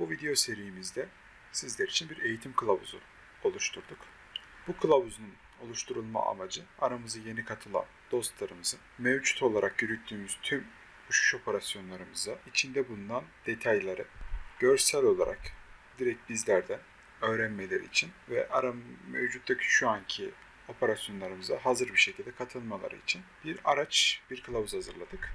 Bu video serimizde sizler için bir eğitim kılavuzu oluşturduk. Bu kılavuzun oluşturulma amacı aramıza yeni katılan dostlarımızın mevcut olarak yürüttüğümüz tüm uçuş operasyonlarımıza içinde bulunan detayları görsel olarak direkt bizlerden öğrenmeleri için ve aram mevcuttaki şu anki operasyonlarımıza hazır bir şekilde katılmaları için bir araç, bir kılavuz hazırladık.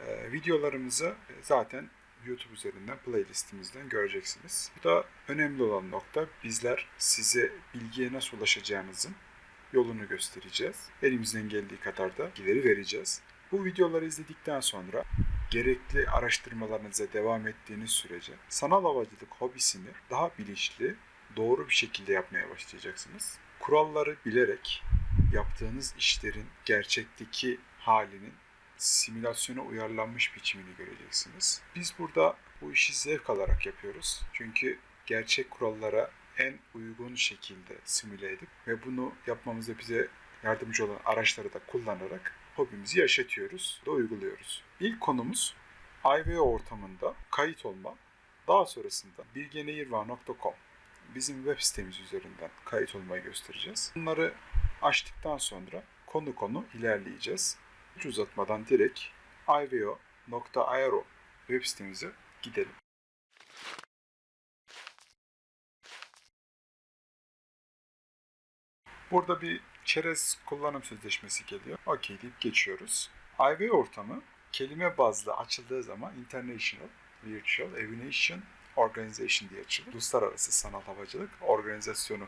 Ee, videolarımızı zaten YouTube üzerinden playlistimizden göreceksiniz. Bu da önemli olan nokta bizler size bilgiye nasıl ulaşacağınızın yolunu göstereceğiz. Elimizden geldiği kadar da bilgileri vereceğiz. Bu videoları izledikten sonra gerekli araştırmalarınıza devam ettiğiniz sürece sanal havacılık hobisini daha bilinçli, doğru bir şekilde yapmaya başlayacaksınız. Kuralları bilerek yaptığınız işlerin gerçekteki halinin simülasyona uyarlanmış biçimini göreceksiniz. Biz burada bu işi zevk alarak yapıyoruz. Çünkü gerçek kurallara en uygun şekilde simüle edip ve bunu yapmamıza bize yardımcı olan araçları da kullanarak hobimizi yaşatıyoruz ve uyguluyoruz. İlk konumuz IVO ortamında kayıt olma. Daha sonrasında bilgenehirva.com bizim web sitemiz üzerinden kayıt olmayı göstereceğiz. Bunları açtıktan sonra konu konu ilerleyeceğiz. Hiç uzatmadan direkt ivo.io web sitemize gidelim. Burada bir çerez kullanım sözleşmesi geliyor. Okey deyip geçiyoruz. IVO ortamı kelime bazlı açıldığı zaman International Virtual Aviation Organization diye açılır. Uluslararası Sanal Havacılık Organizasyonu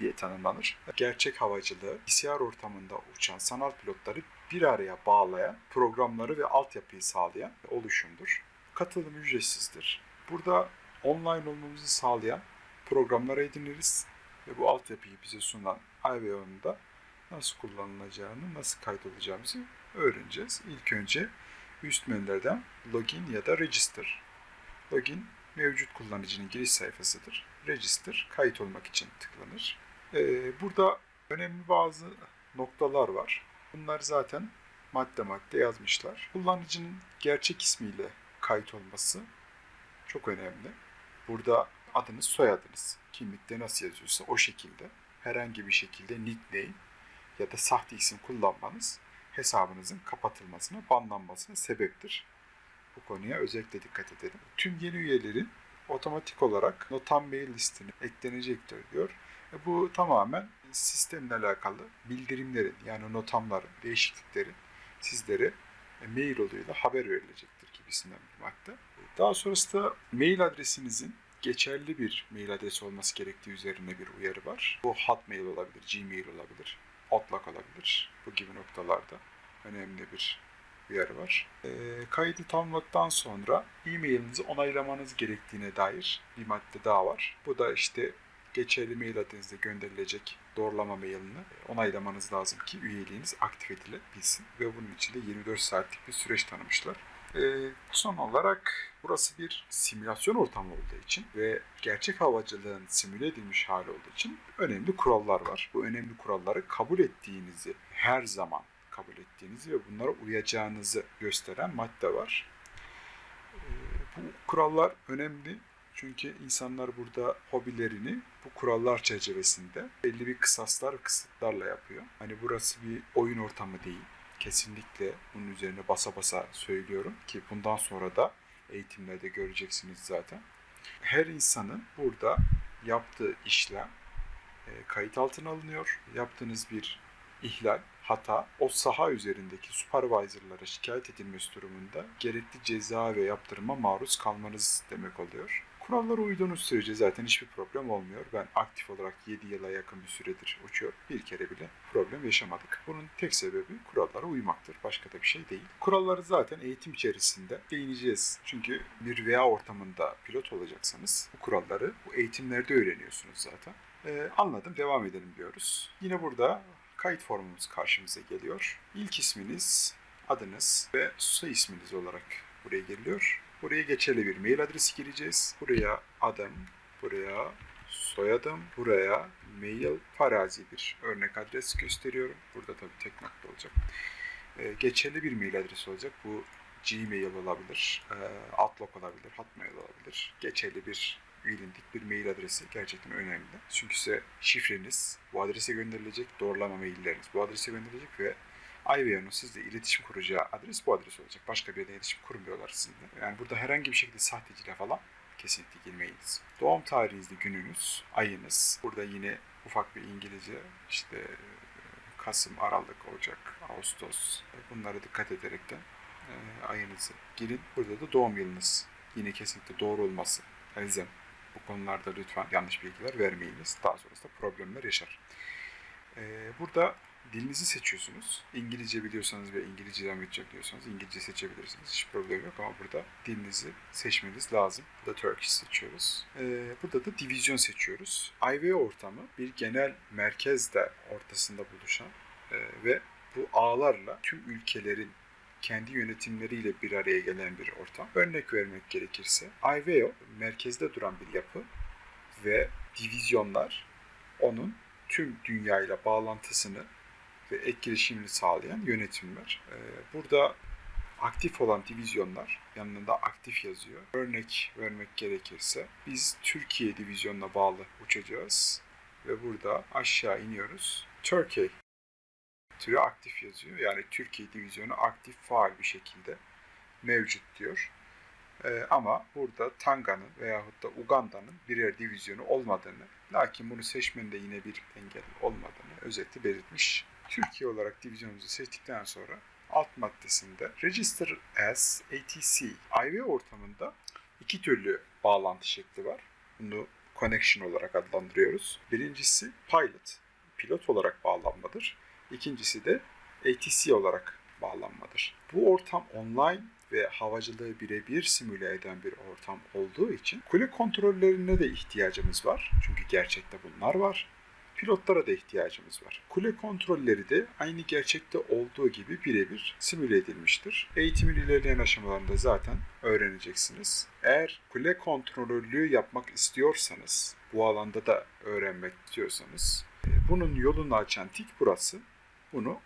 diye tanımlanır. Gerçek havacılığı, bilgisayar ortamında uçan sanal pilotları bir araya bağlayan, programları ve altyapıyı sağlayan oluşumdur. Katılım ücretsizdir. Burada online olmamızı sağlayan programlara ediniriz ve bu altyapıyı bize sunan IVO'nun da nasıl kullanılacağını, nasıl kaydolacağımızı öğreneceğiz. İlk önce üst menülerden login ya da register. Login mevcut kullanıcının giriş sayfasıdır. Register kayıt olmak için tıklanır. Ee, burada önemli bazı noktalar var. Bunlar zaten madde madde yazmışlar. Kullanıcının gerçek ismiyle kayıt olması çok önemli. Burada adınız, soyadınız, kimlikte nasıl yazıyorsa o şekilde herhangi bir şekilde nickname ya da sahte isim kullanmanız hesabınızın kapatılmasına, banlanmasına sebeptir. Bu konuya özellikle dikkat edelim. Tüm yeni üyelerin otomatik olarak notam mail listine eklenecektir diyor. E bu tamamen sistemle alakalı bildirimlerin yani notamların, değişikliklerin sizlere e, mail yoluyla haber verilecektir gibisinden bir madde. Daha sonrasında mail adresinizin geçerli bir mail adresi olması gerektiği üzerine bir uyarı var. Bu Hotmail olabilir, Gmail olabilir, Outlook olabilir. Bu gibi noktalarda önemli bir uyarı var. E, kaydı tamamladıktan sonra e-mailinizi onaylamanız gerektiğine dair bir madde daha var. Bu da işte geçerli mail adresinizde gönderilecek doğrulama mailini onaylamanız lazım ki üyeliğiniz aktif edilebilsin. Ve bunun için de 24 saatlik bir süreç tanımışlar. E, son olarak burası bir simülasyon ortamı olduğu için ve gerçek havacılığın simüle edilmiş hali olduğu için önemli kurallar var. Bu önemli kuralları kabul ettiğinizi her zaman kabul ettiğinizi ve bunlara uyacağınızı gösteren madde var. Ee, Bu kurallar önemli çünkü insanlar burada hobilerini bu kurallar çerçevesinde belli bir kısaslar kısıtlarla yapıyor. Hani burası bir oyun ortamı değil. Kesinlikle bunun üzerine basa basa söylüyorum ki bundan sonra da eğitimlerde göreceksiniz zaten. Her insanın burada yaptığı işlem e, kayıt altına alınıyor. Yaptığınız bir ihlal, hata o saha üzerindeki supervisorlara şikayet edilmesi durumunda gerekli ceza ve yaptırıma maruz kalmanız demek oluyor. Kurallara uyduğunuz sürece zaten hiçbir problem olmuyor. Ben aktif olarak 7 yıla yakın bir süredir uçuyorum. Bir kere bile problem yaşamadık. Bunun tek sebebi kurallara uymaktır. Başka da bir şey değil. Kuralları zaten eğitim içerisinde değineceğiz. Çünkü bir VA ortamında pilot olacaksanız bu kuralları bu eğitimlerde öğreniyorsunuz zaten. Ee, anladım devam edelim diyoruz. Yine burada kayıt formumuz karşımıza geliyor. İlk isminiz, adınız ve soy isminiz olarak buraya geliyor. Buraya geçerli bir mail adresi gireceğiz. Buraya adım, buraya soyadım, buraya mail farazi bir örnek adres gösteriyorum. Burada tabii tek nokta olacak. Ee, geçerli bir mail adresi olacak. Bu Gmail olabilir, e, Outlook olabilir, Hotmail olabilir. Geçerli bir bilindik bir mail adresi gerçekten önemli. Çünkü size şifreniz bu adrese gönderilecek, doğrulama mailleriniz bu adrese gönderilecek ve IVR'ın sizle iletişim kuracağı adres bu adres olacak. Başka bir yerden iletişim kurmuyorlar sizinle. Yani burada herhangi bir şekilde sahteciyle falan kesinlikle girmeyiniz. Doğum tarihinizde gününüz, ayınız. Burada yine ufak bir İngilizce işte Kasım, Aralık, Ocak, Ağustos bunlara dikkat ederekten e, ayınızı girin. Burada da doğum yılınız. Yine kesinlikle doğru olması elzem. Bu konularda lütfen yanlış bilgiler vermeyiniz. Daha sonrasında problemler yaşar. E, burada dilinizi seçiyorsunuz. İngilizce biliyorsanız ve İngilizce devam edecek diyorsanız İngilizce seçebilirsiniz. Hiç problem yok ama burada dilinizi seçmeniz lazım. Burada Turkish seçiyoruz. Ee, burada da divizyon seçiyoruz. IV ortamı bir genel merkezde ortasında buluşan e, ve bu ağlarla tüm ülkelerin kendi yönetimleriyle bir araya gelen bir ortam. Örnek vermek gerekirse IVO merkezde duran bir yapı ve divizyonlar onun tüm dünyayla bağlantısını ve etkileşimini sağlayan yönetimler. Ee, burada aktif olan divizyonlar yanında aktif yazıyor. Örnek vermek gerekirse biz Türkiye divizyonuna bağlı uçacağız ve burada aşağı iniyoruz. Turkey türü aktif yazıyor. Yani Türkiye divizyonu aktif faal bir şekilde mevcut diyor. Ee, ama burada Tanga'nın veyahut da Uganda'nın birer divizyonu olmadığını, lakin bunu seçmenin yine bir engel olmadığını özetle belirtmiş Türkiye olarak divizyonumuzu seçtikten sonra alt maddesinde Register as ATC IV ortamında iki türlü bağlantı şekli var. Bunu connection olarak adlandırıyoruz. Birincisi pilot, pilot olarak bağlanmadır. İkincisi de ATC olarak bağlanmadır. Bu ortam online ve havacılığı birebir simüle eden bir ortam olduğu için kule kontrollerine de ihtiyacımız var. Çünkü gerçekte bunlar var pilotlara da ihtiyacımız var. Kule kontrolleri de aynı gerçekte olduğu gibi birebir simüle edilmiştir. Eğitimin ilerleyen aşamalarında zaten öğreneceksiniz. Eğer kule kontrolörlüğü yapmak istiyorsanız, bu alanda da öğrenmek istiyorsanız, e, bunun yolunu açan tik burası. Bunu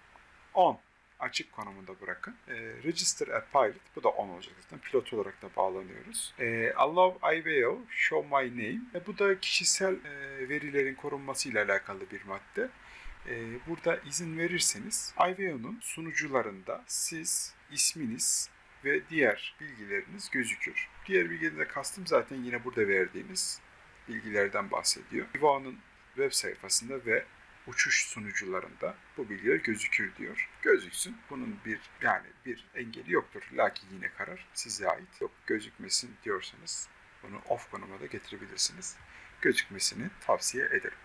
on açık konumunda bırakın. E, Register a Pilot, bu da on olacak zaten. Pilot olarak da bağlanıyoruz. E, Allow IVO, Show My Name. E, bu da kişisel e, verilerin korunması ile alakalı bir madde. E, burada izin verirseniz IVO'nun sunucularında siz isminiz ve diğer bilgileriniz gözükür. Diğer bilgilerine kastım zaten yine burada verdiğiniz bilgilerden bahsediyor. IVO'nun web sayfasında ve uçuş sunucularında bu bilgiler gözükür diyor. Gözüksün. Bunun bir yani bir engeli yoktur. Lakin yine karar size ait. Yok gözükmesin diyorsanız bunu off konuma da getirebilirsiniz. Gözükmesini tavsiye ederim.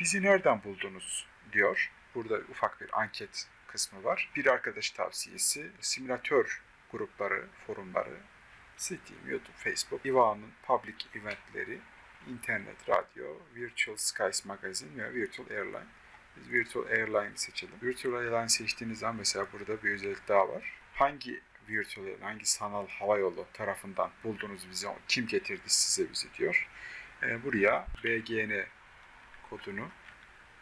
Bizi nereden buldunuz diyor. Burada ufak bir anket kısmı var. Bir arkadaş tavsiyesi, simülatör grupları, forumları, Steam, YouTube, Facebook, IVA'nın public eventleri, internet, radyo, Virtual Skies Magazine ve Virtual Airline. Biz Virtual Airline seçelim. Virtual Airline seçtiğiniz zaman mesela burada bir özellik daha var. Hangi Virtual Airline, hangi sanal hava yolu tarafından buldunuz bizi, kim getirdi size bizi diyor. Ee, buraya BGN kodunu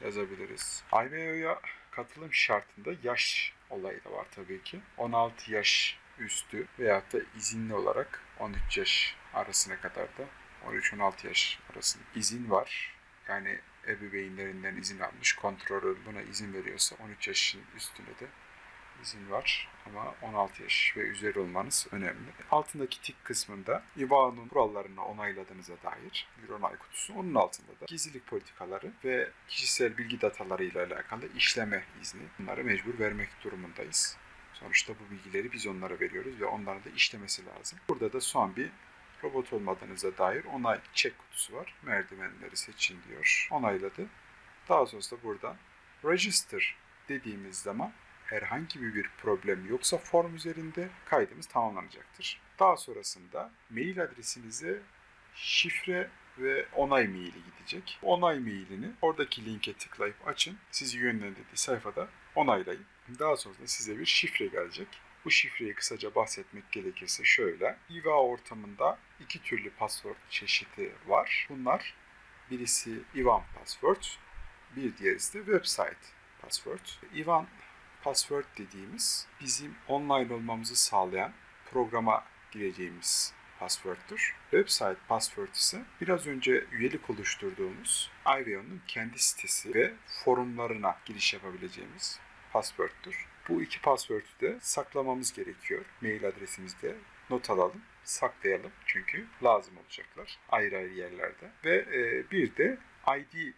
yazabiliriz. IMEO'ya katılım şartında yaş olayı da var tabii ki. 16 yaş üstü veyahut da izinli olarak 13 yaş arasına kadar da 13-16 yaş arasında izin var. Yani ebeveynlerinden izin almış. Kontrolör buna izin veriyorsa 13 yaşın üstüne de izin var. Ama 16 yaş ve üzeri olmanız önemli. Altındaki tik kısmında İBA'nın kurallarını onayladığınıza dair bir onay kutusu. Onun altında da gizlilik politikaları ve kişisel bilgi dataları ile alakalı işleme izni. Bunları mecbur vermek durumundayız. Sonuçta bu bilgileri biz onlara veriyoruz ve onların da işlemesi lazım. Burada da son bir robot olmadığınıza dair onay check kutusu var. Merdivenleri seçin diyor. Onayladı. Daha sonrasında buradan register dediğimiz zaman herhangi bir problem yoksa form üzerinde kaydımız tamamlanacaktır. Daha sonrasında mail adresinize şifre ve onay maili gidecek. Onay mailini oradaki linke tıklayıp açın. Sizi yönlendirdiği sayfada onaylayın. Daha sonrasında size bir şifre gelecek. Bu şifreyi kısaca bahsetmek gerekirse şöyle. IVA ortamında iki türlü password çeşidi var. Bunlar birisi IVAN password, bir diğerisi de website password. IVAN Password dediğimiz bizim online olmamızı sağlayan programa gireceğimiz password'tur. Website password ise biraz önce üyelik oluşturduğumuz IVO'nun kendi sitesi ve forumlarına giriş yapabileceğimiz password'tur. Bu iki password'ü de saklamamız gerekiyor. Mail adresimizde not alalım, saklayalım çünkü lazım olacaklar ayrı ayrı yerlerde. Ve e, bir de ID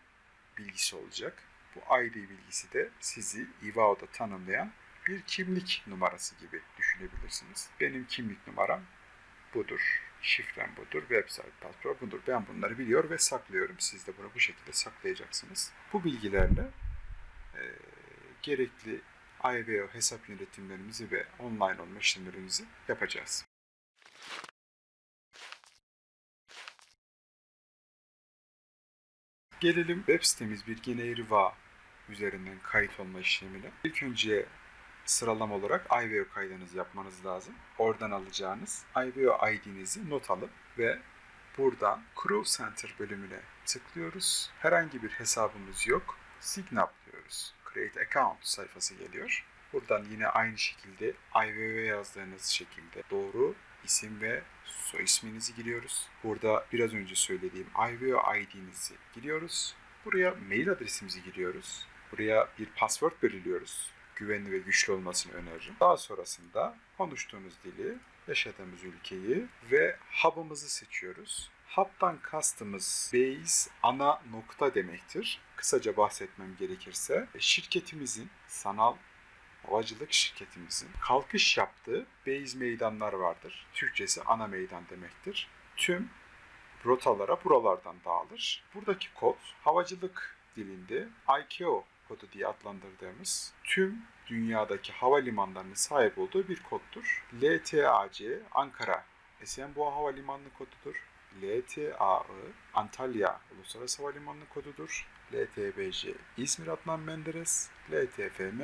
bilgisi olacak. Bu ID bilgisi de sizi IVAO'da tanımlayan bir kimlik numarası gibi düşünebilirsiniz. Benim kimlik numaram budur. Şifrem budur. Website password budur. Ben bunları biliyor ve saklıyorum. Siz de bunu bu şekilde saklayacaksınız. Bu bilgilerle e, gerekli IVO hesap yönetimlerimizi ve online olma işlemlerimizi yapacağız. Gelelim web sitemiz Bilgine Riva üzerinden kayıt olma işlemine. İlk önce sıralama olarak IVO kaydınızı yapmanız lazım. Oradan alacağınız IVO ID'nizi not alıp ve buradan Crew Center bölümüne tıklıyoruz. Herhangi bir hesabımız yok. Sign up diyoruz. Create Account sayfası geliyor. Buradan yine aynı şekilde IVO yazdığınız şekilde doğru isim ve soy isminizi giriyoruz. Burada biraz önce söylediğim IVO ID'nizi giriyoruz. Buraya mail adresimizi giriyoruz. Buraya bir password belirliyoruz. Güvenli ve güçlü olmasını öneririm. Daha sonrasında konuştuğumuz dili, yaşadığımız ülkeyi ve hub'ımızı seçiyoruz. Hub'dan kastımız base ana nokta demektir. Kısaca bahsetmem gerekirse şirketimizin sanal havacılık şirketimizin kalkış yaptığı base meydanlar vardır. Türkçesi ana meydan demektir. Tüm rotalara buralardan dağılır. Buradaki kod havacılık dilinde ICAO kodu diye adlandırdığımız tüm dünyadaki havalimanlarının sahip olduğu bir koddur. LTAC Ankara Esenboğa Havalimanı kodudur. LTAI Antalya Uluslararası Havalimanı kodudur. LTBC İzmir Adnan Menderes, LTFM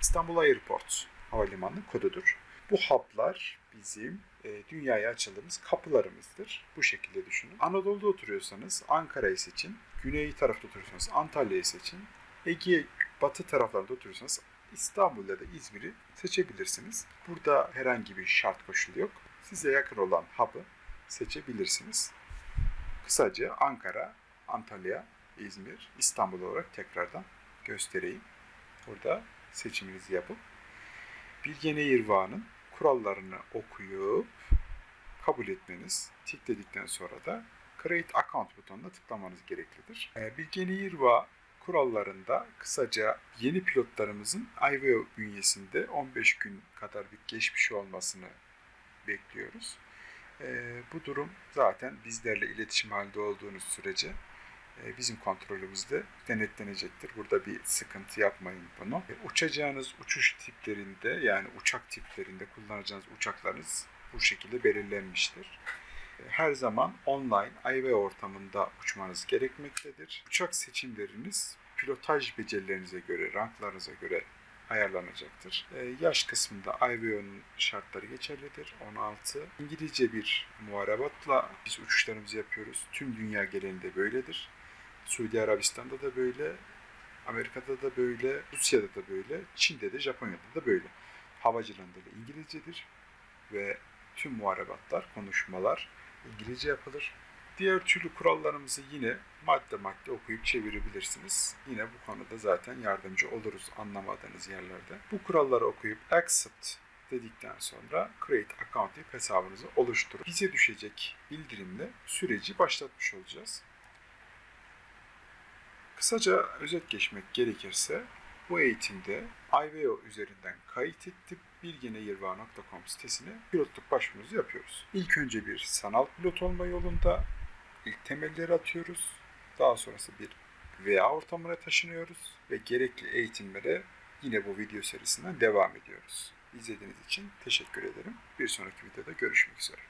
İstanbul Airport Havalimanı kodudur. Bu haplar bizim e, dünyaya açıldığımız kapılarımızdır. Bu şekilde düşünün. Anadolu'da oturuyorsanız Ankara'yı seçin. Güney tarafta oturuyorsanız Antalya'yı seçin. Ege batı taraflarında oturuyorsanız İstanbul ya da İzmir'i seçebilirsiniz. Burada herhangi bir şart koşulu yok. Size yakın olan hub'ı seçebilirsiniz. Kısaca Ankara, Antalya, İzmir, İstanbul olarak tekrardan göstereyim. Burada seçiminizi yapıp Bilgene İrva'nın kurallarını okuyup kabul etmeniz, tıkladıktan sonra da Create Account butonuna tıklamanız gereklidir. Bilgene İrva kurallarında kısaca yeni pilotlarımızın IVO bünyesinde 15 gün kadar bir geçmiş olmasını bekliyoruz. Bu durum zaten bizlerle iletişim halinde olduğunuz sürece bizim kontrolümüzde denetlenecektir. Burada bir sıkıntı yapmayın bunu. Uçacağınız uçuş tiplerinde yani uçak tiplerinde kullanacağınız uçaklarınız bu şekilde belirlenmiştir. Her zaman online IV ortamında uçmanız gerekmektedir. Uçak seçimleriniz pilotaj becerilerinize göre, ranklarınıza göre ayarlanacaktır. yaş kısmında IVO'nun şartları geçerlidir. 16. İngilizce bir muharebatla biz uçuşlarımızı yapıyoruz. Tüm dünya genelinde böyledir. Suudi Arabistan'da da böyle, Amerika'da da böyle, Rusya'da da böyle, Çin'de de Japonya'da da böyle. Havacılığında da İngilizcedir ve tüm muharebatlar, konuşmalar İngilizce yapılır. Diğer türlü kurallarımızı yine madde madde okuyup çevirebilirsiniz. Yine bu konuda zaten yardımcı oluruz anlamadığınız yerlerde. Bu kuralları okuyup accept dedikten sonra create account deyip hesabınızı oluşturun. Bize düşecek bildirimle süreci başlatmış olacağız. Kısaca özet geçmek gerekirse bu eğitimde IVO üzerinden kayıt ettik bilgineyirva.com sitesine pilotluk başvurunuzu yapıyoruz. İlk önce bir sanal pilot olma yolunda ilk temelleri atıyoruz. Daha sonrası bir VA ortamına taşınıyoruz ve gerekli eğitimlere yine bu video serisinden devam ediyoruz. İzlediğiniz için teşekkür ederim. Bir sonraki videoda görüşmek üzere.